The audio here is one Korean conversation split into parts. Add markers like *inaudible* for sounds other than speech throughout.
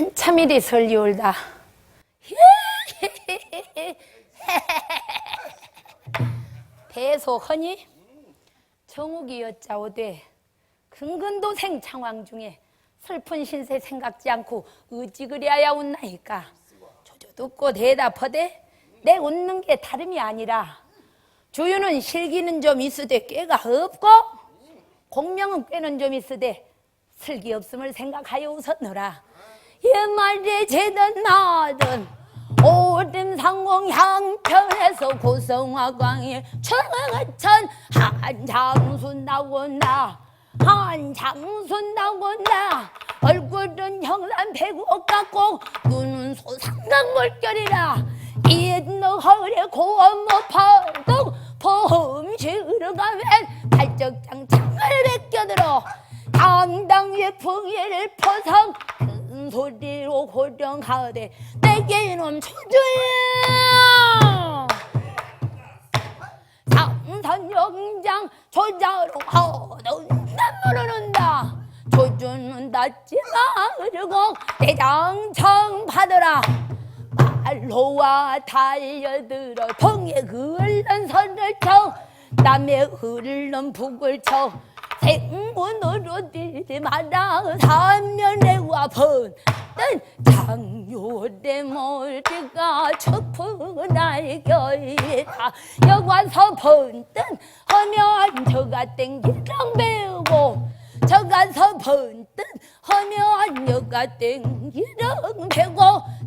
한참 일이 설리올다. 배소허니? *laughs* 정욱이 여자오되 근근도생 창왕 중에 슬픈 신세 생각지 않고 어찌 그리하여 웃나이까? 조조 듣고 대답하되 내 웃는 게 다름이 아니라 주유는 실기는 좀 있으되 꾀가 없고 공명은 꾀는 좀 있으되 슬기 없음을 생각하여 웃었노라 옛말에 제든 나든 오름 상공 향편에서 고성화광에 청천 한장수 나온다 한장수 나온다 얼굴은 형란 배고 같고 눈은 소상강 물결이라. 이너 허리에 고원 못파도 봄시으러 가면 발적장 창을 벗겨들어. 당당히 풍예를 퍼서 큰 소리로 호령하되 내게 이놈 초조야 삼선영장 조자로 하던 남무르는다. 조주는 낫지마 흐르고 대장청 받으라. 말로와 달려들어 통에 흘른 선을 쳐 남의 흐른 북을 쳐 생문으로 뛰지 마라. 삼면에와 번뜬 장요대 멀리가 춥은 날겨이다 여관서 번뜬 하면 저가 땡기랑 배우고 저가서 번뜬 하면 여가 땡기랑 배고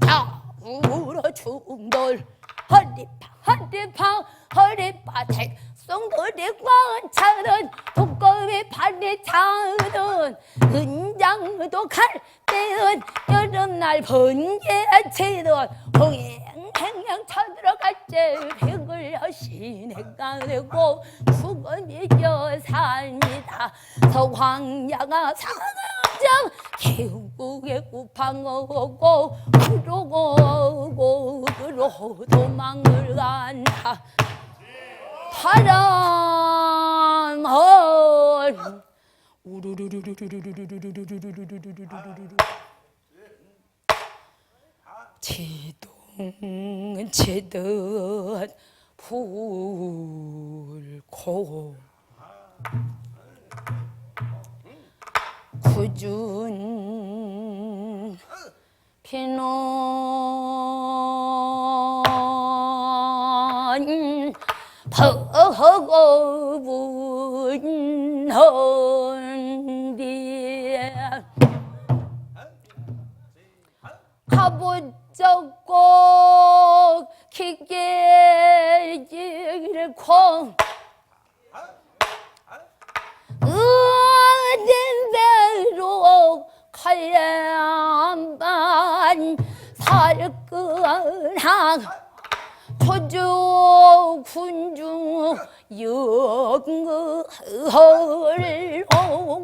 자 울어 충돌 허리파 허리파 허리파 택송거리 광차는 두꺼비 팔이 차는 은장도 갈 때는 여름날 번개 치던 홍행행행 쳐들어갈 때 백을 여신해가 되고 죽음이 여산이다. 서황야가 상 장 개국의 구팡하고 그러고 그러 도망을 간다. 사람은 우르르르르르르르르르르르르르르르르르 지동 치듯 불고. 구 준 피는 버거분헌디 가보자고 기계 잃고 살래만 살거라 토주 군중 영을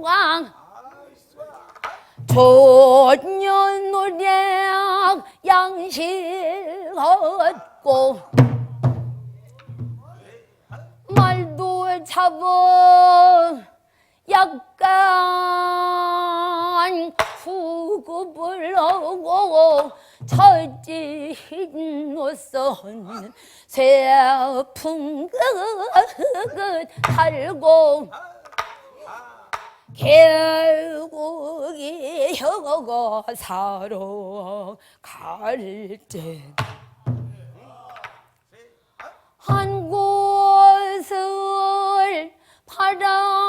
왕 전년 노량 양실 얻고 말도 잡아 약간 하고 처지 흰 옷선 새풍 끝 달고 결국이 혀가 사러 갈때 한 곳을 바라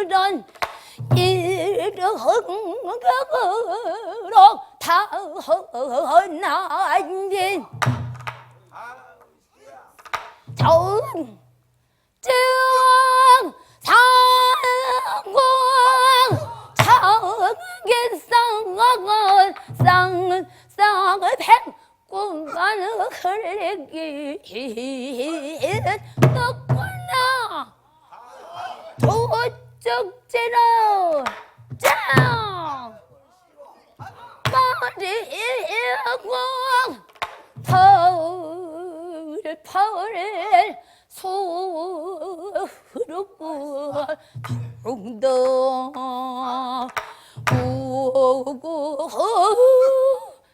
그런 이름으로 다 헌나인 정 정, 상공, 창기 쌍은, 쌍쌍백 공간을 흘리기, 도적지로 짱 머리고 파을 파을 소르고 동동 오고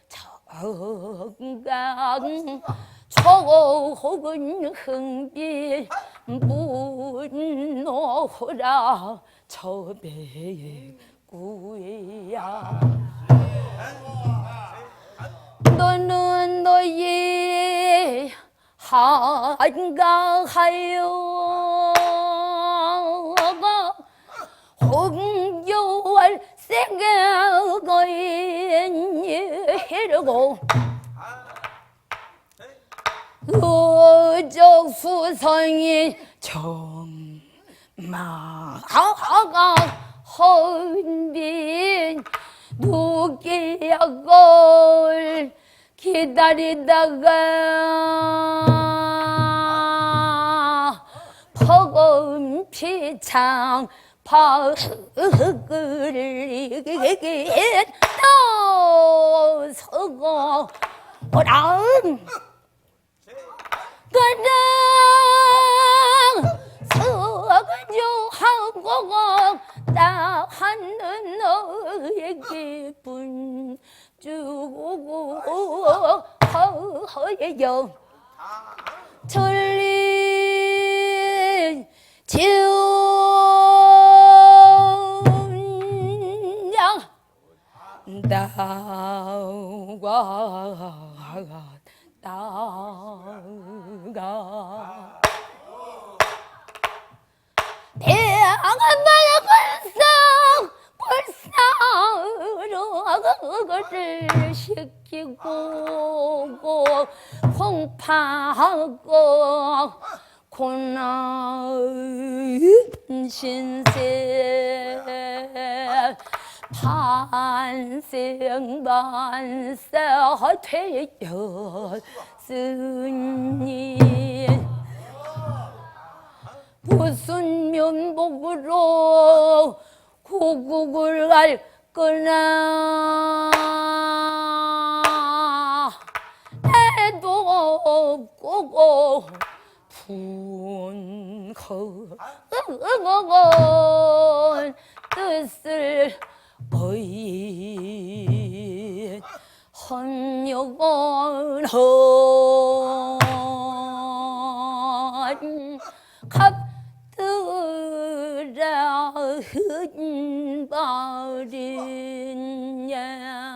정강 초혹은 흥비 문노라 저배구야. 너는 너의 한가하여 홍교할 생각을 어적 수성이 정마가 헌빈 누기약을 기다리다가 퍼금 피창 파흑을 또 서고 오랑 허허예요 천리 지운양 나와 나가. 썩 불쌍으로 그것을 시키고 홍파하고 고나은 신세 반생 반세 되었으니 무슨 면목으로 고국을 갈 거나. 애도 없고 분허건 뜻을 보인 헌력은 헌. 갑 그 흔버린 예.